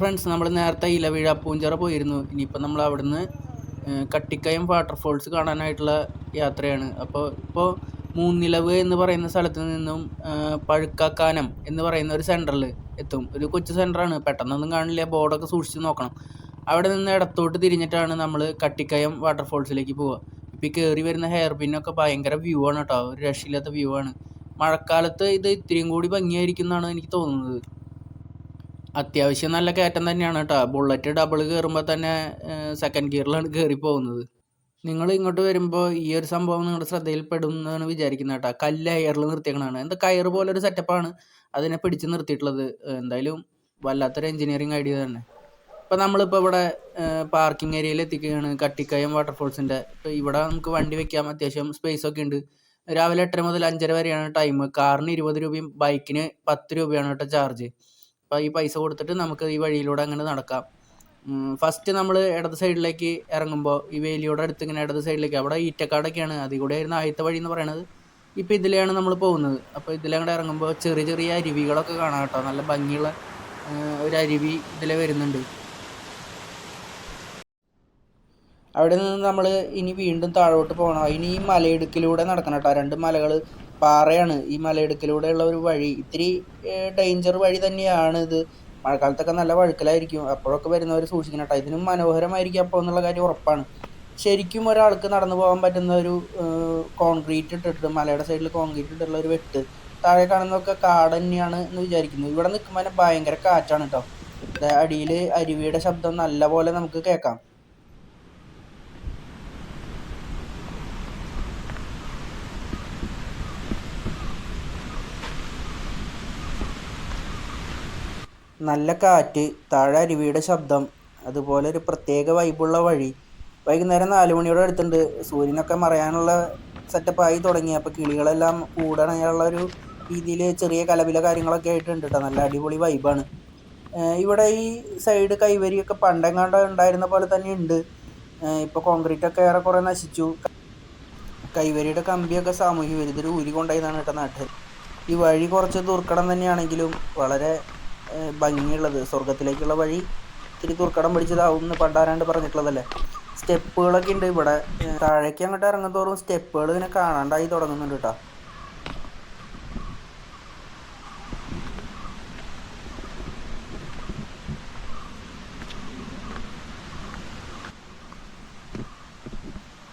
Friends നമ്മൾ നേരത്തെ ഇലവീഴ പൂഞ്ചിറ പോയിരുന്നു. ഇനിയിപ്പോൾ നമ്മൾ അവിടുന്ന് കട്ടിക്കയം വാട്ടർഫോൾസ് കാണാനായിട്ടുള്ള യാത്രയാണ്. അപ്പോൾ ഇപ്പോൾ മൂന്നിലവ് എന്ന് പറയുന്ന സ്ഥലത്ത് നിന്നും പഴുക്കാക്കാനം എന്ന് പറയുന്ന ഒരു സെന്ററിൽ എത്തും. ഒരു കൊച്ചു സെന്ററാണ് പെട്ടെന്നൊന്നും കാണില്ല. ബോർഡൊക്കെ സൂക്ഷിച്ച് നോക്കണം. അവിടെ നിന്ന് ഇടത്തോട്ട് തിരിഞ്ഞിട്ടാണ് നമ്മൾ കട്ടിക്കയം വാട്ടർഫോൾസിലേക്ക് പോവുക. ഇപ്പോൾ കയറി വരുന്ന ഹെയർ പിന്നൊക്കെ ഭയങ്കര വ്യൂ ആണ് കേട്ടോ ഒരു രക്ഷയില്ലാത്ത വ്യൂ ആണ്. മഴക്കാലത്ത് ഇത് ഇത്രയും കൂടി ഭംഗിയായിരിക്കും എന്നാണ് എനിക്ക് തോന്നുന്നത്. അത്യാവശ്യം നല്ല കയറ്റം തന്നെയാണ് കേട്ടോ. ബുള്ളറ്റ് ഡബിൾ കയറുമ്പോൾ തന്നെ സെക്കൻഡ് ഗിയറിലാണ് കയറി പോകുന്നത്. നിങ്ങൾ ഇങ്ങോട്ട് വരുമ്പോൾ ഈ ഒരു സംഭവം നിങ്ങളുടെ ശ്രദ്ധയിൽപ്പെടും എന്നാണ് വിചാരിക്കുന്നത് കേട്ടോ. കല്ല് എയറിൽ നിർത്തിയേക്കണാണ് എന്താ കയറ് പോലെ ഒരു സെറ്റപ്പാണ് അതിനെ പിടിച്ച് നിർത്തിയിട്ടുള്ളത്. എന്തായാലും വല്ലാത്തൊരു എഞ്ചിനീയറിങ് ഐഡിയ തന്നെ. ഇപ്പോൾ നമ്മളിപ്പോൾ ഇവിടെ പാർക്കിംഗ് ഏരിയയിൽ എത്തിക്കുകയാണ്. കട്ടിക്കയം വാട്ടർഫോൾസിന്റെ ഇപ്പോൾ ഇവിടെ നമുക്ക് വണ്ടി വെക്കാം. അത്യാവശ്യം സ്പേസ് ഒക്കെ ഉണ്ട്. രാവിലെ എട്ടര മുതൽ അഞ്ചര വരെയാണ് ടൈം കാറിന് ഇരുപത് രൂപയും ബൈക്കിന് പത്ത് രൂപയാണ് കേട്ടോ ചാർജ് അപ്പോൾ ഈ പൈസ കൊടുത്തിട്ട് നമുക്ക് ഈ വഴിയിലൂടെ അങ്ങനെ നടക്കാം. ഫസ്റ്റ് നമ്മൾ ഇടത് സൈഡിലേക്ക് ഇറങ്ങുമ്പോൾ ഈ വേലിയുടെ അടുത്ത് ഇങ്ങനെ ഇടത് സൈഡിലേക്ക് അവിടെ ഈറ്റക്കാടൊക്കെയാണ്. അതിൽ കൂടെ ആയിരുന്നു ആദ്യത്തെ വഴി എന്ന് പറയുന്നത് ഇപ്പോൾ ഇതിലെയാണ് നമ്മൾ പോകുന്നത്. അപ്പോൾ ഇതിലങ്ങോട്ട് ഇറങ്ങുമ്പോൾ ചെറിയ ചെറിയ അരുവികളൊക്കെ കാണാം കേട്ടോ. നല്ല ഭംഗിയുള്ള ഒരു അരുവി ഇതിലെ വരുന്നുണ്ട്. അവിടെ നിന്ന് നമ്മൾ ഇനി വീണ്ടും താഴോട്ട് പോകണം. ഇനി ഈ മലയിടുക്കിലൂടെ നടക്കണം കേട്ടോ. രണ്ട് മലകൾ പാറയാണ് ഈ മലയിടുക്കിലൂടെയുള്ള ഒരു വഴി. ഇത്തിരി ഡേഞ്ചർ വഴി തന്നെയാണ് ഇത്. മഴക്കാലത്തൊക്കെ നല്ല വഴുക്കലായിരിക്കും. അപ്പോഴൊക്കെ വരുന്നവർ സൂക്ഷിക്കണം കേട്ടോ ഇതിനും മനോഹരമായിരിക്കും അപ്പോൾ എന്നുള്ള കാര്യം ഉറപ്പാണ്. ശരിക്കും ഒരാൾക്ക് നടന്നു പോകാൻ പറ്റുന്ന ഒരു കോൺക്രീറ്റ് ഇട്ടിട്ട് മലയുടെ സൈഡിൽ കോൺക്രീറ്റ് ഇട്ടിട്ടുള്ള ഒരു വെട്ട് താഴെ കാണുന്നതൊക്കെ കാട് തന്നെയാണ് എന്ന് വിചാരിക്കുന്നു. ഇവിടെ നിൽക്കുമ്പോൾ ഭയങ്കര കാറ്റാണ് കേട്ടോ അടിയിൽ അരുവിയുടെ ശബ്ദം നല്ല പോലെ നമുക്ക് കേൾക്കാം. നല്ല കാറ്റ് താഴെ അരുവിയുടെ ശബ്ദം അതുപോലെ ഒരു പ്രത്യേക വൈബുള്ള വഴി. വൈകുന്നേരം നാല് മണിയോടെ അടുത്തുണ്ട്. സൂര്യനൊക്കെ മറയാനുള്ള സെറ്റപ്പായി തുടങ്ങി. അപ്പോൾ കിളികളെല്ലാം കൂടണയുള്ള ഒരു രീതിയിൽ ചെറിയ കലപില കാര്യങ്ങളൊക്കെ ആയിട്ടുണ്ട് കേട്ടോ നല്ല അടിപൊളി വൈബാണ് ഇവിടെ ഈ സൈഡ് കൈവരിയൊക്കെ പണ്ടെങ്ങാണ്ട് ഉണ്ടായിരുന്ന പോലെ തന്നെ ഉണ്ട്. ഇപ്പോൾ കോൺക്രീറ്റ് ഒക്കെ ഏറെക്കുറെ നശിച്ചു. കൈവരിയുടെ കമ്പിയൊക്കെ സാമൂഹ്യ വിരുദ്ധർ ഊരി കൊണ്ടുപോയതാണ് കേട്ടോ നാട്ടിൽ ഈ വഴി കുറച്ച് ദുർഘടം തന്നെയാണെങ്കിലും വളരെ ഭംഗിയുള്ളത്. സ്വർഗത്തിലേക്കുള്ള വഴി ഇത്തിരി തുർക്കടം പിടിച്ചതാവും എന്ന് പണ്ടാരാണ്ട് പറഞ്ഞിട്ടുള്ളതല്ലേ? സ്റ്റെപ്പുകളൊക്കെ ഉണ്ട് ഇവിടെ. താഴേക്ക് അങ്ങോട്ട് ഇറങ്ങുന്നതോറും സ്റ്റെപ്പുകൾ ഇങ്ങനെ കാണാണ്ടായി തുടങ്ങുന്നുണ്ട് കേട്ടോ.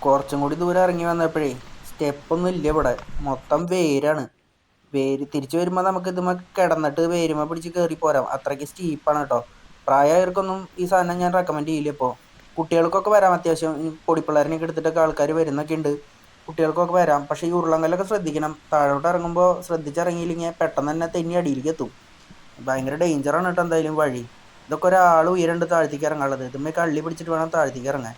കുറച്ചും കൂടി ദൂരം ഇറങ്ങി വന്നപ്പോഴേ സ്റ്റെപ്പൊന്നും ഇല്ല ഇവിടെ. മൊത്തം വേരാണ്. വേര് തിരിച്ചു വരുമ്പോൾ നമുക്ക് ഇതുമ്മ കിടന്നിട്ട് വേരുമ പിടിച്ച് കയറി പോരാം. അത്രയ്ക്ക് സ്റ്റീപ്പാണ് കേട്ടോ പ്രായമായവർക്കൊന്നും ഈ സാധനം ഞാൻ റെക്കമെൻഡ് ചെയ്യില്ല ഇപ്പോൾ കുട്ടികൾക്കൊക്കെ വരാം അത്യാവശ്യം. പൊടിപ്പിള്ളേരനെയൊക്കെ എടുത്തിട്ടൊക്കെ ആൾക്കാർ വരുന്നൊക്കെ ഉണ്ട് കുട്ടികൾക്കൊക്കെ വരാം. പക്ഷേ ഈ ഉരുളങ്കല്ലൊക്കെ ശ്രദ്ധിക്കണം. താഴോട്ട് ഇറങ്ങുമ്പോൾ ശ്രദ്ധിച്ചിറങ്ങിയില്ലെങ്കിൽ പെട്ടെന്ന് തന്നെ തെന്നി അടിയിലേക്ക് എത്തും. ഭയങ്കര ഡേഞ്ചറാണ് കേട്ടോ എന്തായാലും വഴി. ഇതൊക്കെ ഒരാൾ ഉയരണ്ട് താഴ്ത്തേക്ക് ഇറങ്ങാനുള്ളത്. ഇതുമ്മേ കള്ളി പിടിച്ചിട്ട് വേണം താഴ്ത്തേക്ക് ഇറങ്ങാൻ.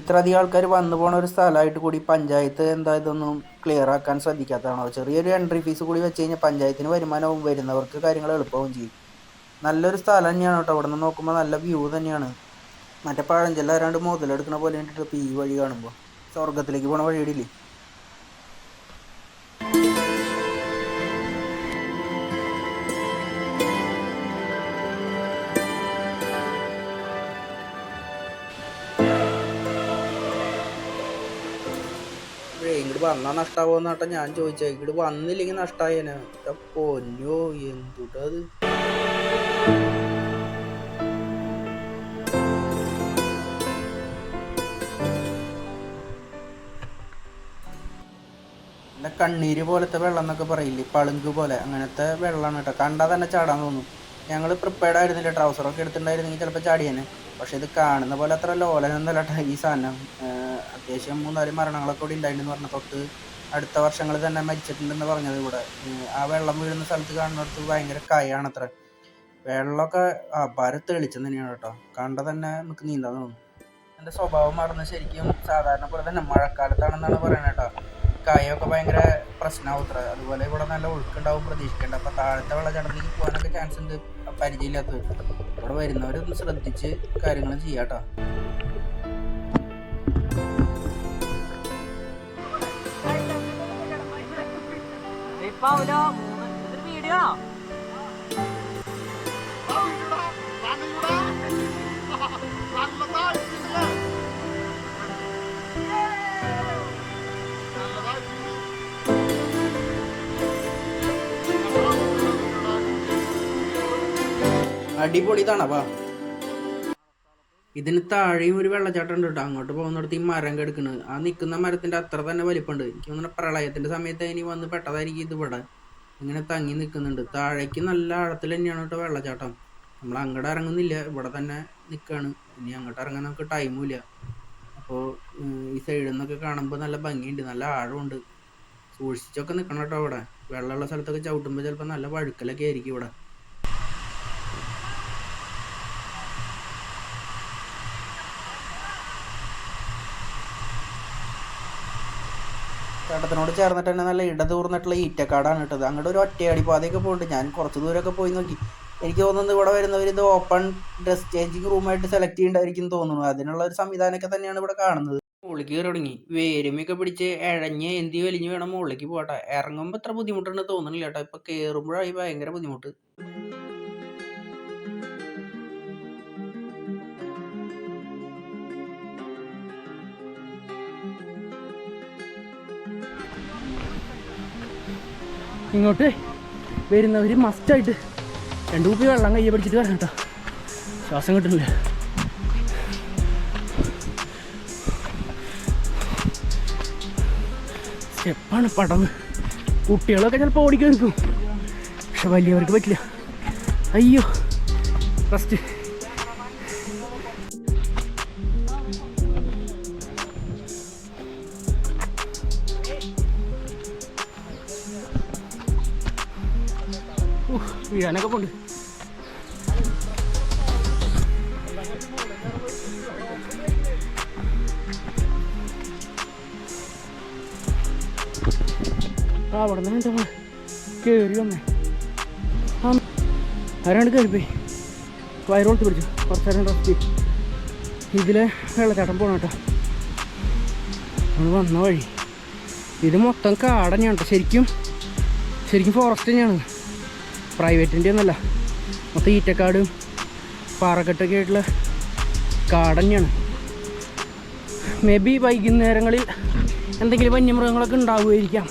ഇത്ര അധികം ആൾക്കാർ വന്നു പോണ ഒരു സ്ഥലമായിട്ട് കൂടി പഞ്ചായത്ത് എന്താ ഇതൊന്നും ക്ലിയർ ആക്കാൻ ശ്രദ്ധിക്കാത്തതാണോ? ചെറിയൊരു എൻട്രി ഫീസ് കൂടി വെച്ച് കഴിഞ്ഞാൽ പഞ്ചായത്തിന് വരുമാനവും വരുന്നവർക്ക് കാര്യങ്ങൾ എളുപ്പവും ചെയ്യും. നല്ലൊരു സ്ഥലം തന്നെയാണ് കേട്ടോ. അവിടെ നിന്ന് നോക്കുമ്പോൾ നല്ല വ്യൂ തന്നെയാണ്. മറ്റേ പഴഞ്ചെല്ലാം ആരാണ്ട് മുതലെടുക്കണ പോലെ കണ്ടിട്ട് ഈ വഴി കാണുമ്പോൾ സ്വർഗത്തിലേക്ക് പോണ വഴിയിടില്ലേ? ഇപ്പോഴേ ഇങ്ങോട്ട് വന്നാൽ നഷ്ടാവുമെന്ന് കേട്ടോ ഞാൻ ചോദിച്ചത് ഇങ്ങോട്ട് വന്നില്ലെങ്കിൽ നഷ്ടമായേനെ പൊന്നോ എന്തുട്ടത് കണ്ണീര് പോലത്തെ വെള്ളം എന്നൊക്കെ പറയില്ലേ? പളുങ്ക് പോലെ. അങ്ങനത്തെ വെള്ളമാണ് കേട്ടോ. കണ്ടാൽ തന്നെ ചാടാൻ തോന്നും. ഞങ്ങൾ പ്രിപ്പയർഡ് ആയിരുന്നില്ല? ട്രൗസറൊക്കെ എടുത്തിട്ടുണ്ടായിരുന്നെങ്കിൽ ചിലപ്പോൾ ചാടിയേനെ. പക്ഷെ ഇത് കാണുന്ന പോലെ അത്ര ലോലനൊന്നുമല്ല കേട്ടോ ഈ സാധനം. അത്യാവശ്യം മൂന്നാൽ മരണങ്ങളൊക്കെ ഇവിടെ ഉണ്ടായിട്ടുണ്ടെന്ന് പറഞ്ഞ. തൊട്ട് അടുത്ത വർഷങ്ങളിൽ തന്നെ മരിച്ചിട്ടുണ്ടെന്ന് പറഞ്ഞത് ഇവിടെ. ആ വെള്ളം വീഴുന്ന സ്ഥലത്ത് കാണുന്നിടത്ത് ഭയങ്കര കയാണ് അത്ര വെള്ളമൊക്കെ അപാര തെളിച്ചം തന്നെയാണ് കേട്ടോ കണ്ട തന്നെ നമുക്ക് നീന്താൻ തോന്നും. എന്റെ സ്വഭാവം മറന്ന് ശരിക്കും സാധാരണ പോലെ തന്നെ മഴക്കാലത്താണെന്നാണ് പറയുന്നത് കേട്ടോ കായൊക്കെ ഭയങ്കര പ്രശ്നമാവുത്ര അതുപോലെ ഇവിടെ നല്ല ഒഴുക്കുണ്ടാവും പ്രതീക്ഷിക്കേണ്ട. അപ്പോൾ താഴത്തെ വെള്ളച്ചാട്ടത്തിലേക്ക് പോകാനൊക്കെ ചാൻസ് ഉണ്ട്. പരിചയമില്ലാത്തവർ. ഇവിടെ വരുന്നവരൊന്ന് ശ്രദ്ധിച്ച് കാര്യങ്ങൾ ചെയ്യാട്ടോ. വീഡിയോ നല്ല അടിപൊളി തണവാ ഇതിന് താഴെയും ഒരു വെള്ളച്ചാട്ടം ഉണ്ട് കേട്ടോ. അങ്ങോട്ട് പോകുന്നിടത്ത് ഈ മരം കെടുക്കുന്നത് ആ നിൽക്കുന്ന മരത്തിന്റെ അത്ര തന്നെ വലിപ്പമുണ്ട്. എനിക്ക് തോന്നുന്നു പ്രളയത്തിന്റെ സമയത്ത് ഇനി വന്ന് പെട്ടതായിരിക്കും ഇത് ഇവിടെ. ഇങ്ങനെ തങ്ങി നിൽക്കുന്നുണ്ട് താഴേക്ക് നല്ല ആഴത്തിൽ തന്നെയാണ് കേട്ടോ വെള്ളച്ചാട്ടം. നമ്മൾ അങ്ങോട്ട് ഇറങ്ങുന്നില്ല. ഇവിടെ തന്നെ നിൽക്കുകയാണ് ഇനി അങ്ങോട്ട് ഇറങ്ങാൻ നമുക്ക് ടൈമും ഇല്ല. അപ്പോൾ ഈ സൈഡിൽ നിന്നൊക്കെ കാണുമ്പോൾ നല്ല ഭംഗിയുണ്ട്. നല്ല ആഴമുണ്ട്. സൂക്ഷിച്ചൊക്കെ നിൽക്കണം കേട്ടോ അവിടെ വെള്ളമുള്ള സ്ഥലത്തൊക്കെ ചവിട്ടുമ്പോൾ ചിലപ്പോൾ നല്ല വഴുക്കലൊക്കെ ആയിരിക്കും ഇവിടെ. ചേട്ടത്തിനോട് ചേർന്നിട്ട് തന്നെ നല്ല ഇടതൂർന്നിട്ടുള്ള ഈറ്റക്കാടാണ് ഇട്ടത് അങ്ങോട്ട് ഒരു ഒറ്റയടി പാതയൊക്കെ പോകുന്നുണ്ട് ഞാൻ കുറച്ച് ദൂരമൊക്കെ പോയി നോക്കി. എനിക്ക് തോന്നുന്നത് ഇവിടെ വരുന്നവർ ഇത് ഓപ്പൺ ഡ്രസ് ചേഞ്ചിങ് റൂമായിട്ട് സെലക്ട് ചെയ്യേണ്ടായിരിക്കും തോന്നുന്നു. അതിനുള്ള ഒരു സംവിധാനമൊക്കെ തന്നെയാണ് ഇവിടെ കാണുന്നത്. മുകളിലേക്ക് കയറി തുടങ്ങി. വേരുമൊക്കെ പിടിച്ച് ഇഴഞ്ഞ് എന്തി വലിഞ്ഞ് വേണം മുകളിലേക്ക് പോകട്ടെ. ഇറങ്ങുമ്പോൾ ഇത്ര ബുദ്ധിമുട്ടുണ്ടെന്ന് തോന്നുന്നില്ല കേട്ടോ. ഇപ്പൊ കയറുമ്പോഴായി ഭയങ്കര ബുദ്ധിമുട്ട്. ഇങ്ങോട്ട് വരുന്നവർ മസ്റ്റായിട്ട് രണ്ട് കുപ്പി വെള്ളം കയ്യെ പിടിച്ചിട്ട് വരണം കേട്ടോ ശ്വാസം കിട്ടുന്നില്ല. സ്റ്റെപ്പാണ് പടന്ന് കുട്ടികളൊക്കെ ചിലപ്പോൾ ഓടിക്കും പക്ഷെ വലിയവർക്ക് പറ്റില്ല. അയ്യോ. ഫസ്റ്റ് വീഴാനൊക്കെ പോണ്ട്. അവിടെ നിന്ന് എന്താ കയറി വന്നേ. ആരാണ്ട് കയറിപ്പോയി വയറോളത്ത് പിടിച്ചു. കുറച്ച് നേരം ഇതിലെ വെള്ളച്ചാട്ടം പോകണം കേട്ടോ. നമ്മൾ വന്ന വഴി. ഇത് മൊത്തം കേട്ടോ ശരിക്കും ശരിക്കും ഫോറസ്റ്റ് തന്നെയാണ്. പ്രൈവറ്റിന്റെ ഒന്നല്ല. മൊത്തം ഈറ്റക്കാടും പാറക്കെട്ടൊക്കെ ആയിട്ടുള്ള കാട് തന്നെയാണ്. മേ ബി വൈകുന്നേരങ്ങളിൽ എന്തെങ്കിലും വന്യമൃഗങ്ങളൊക്കെ ഉണ്ടാവുമായിരിക്കാം.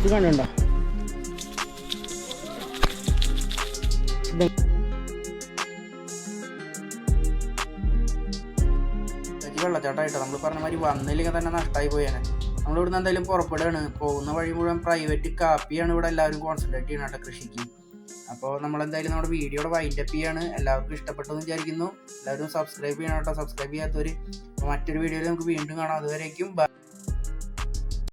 ഇത് കണ്ടുണ്ടോ വെള്ളച്ചാട്ടമായിട്ടോ നമ്മൾ പറഞ്ഞ മാതിരി വന്നില്ലെങ്കിൽ തന്നെ നഷ്ടമായി പോയാണ് നമ്മളിവിടുന്ന് എന്തായാലും പുറപ്പെടുകയാണ്. പോകുന്ന വഴി മുഴുവൻ പ്രൈവറ്റ് കാപ്പിയാണ് ഇവിടെ എല്ലാവരും കോൺസെൻട്രേറ്റ് ചെയ്യണം കേട്ടോ കൃഷിക്ക്. അപ്പോൾ നമ്മളെന്തായാലും നമ്മുടെ വീഡിയോയുടെ വൈൻഡപ്പ് ചെയ്യാണ്. എല്ലാവർക്കും ഇഷ്ടപ്പെട്ടു എന്ന് വിചാരിക്കുന്നു. എല്ലാവരും സബ്സ്ക്രൈബ് ചെയ്യണം കേട്ടോ. സബ്സ്ക്രൈബ് ചെയ്യാത്തവർ മറ്റൊരു വീഡിയോയിൽ നമുക്ക് വീണ്ടും കാണാം. അതുവരേക്കും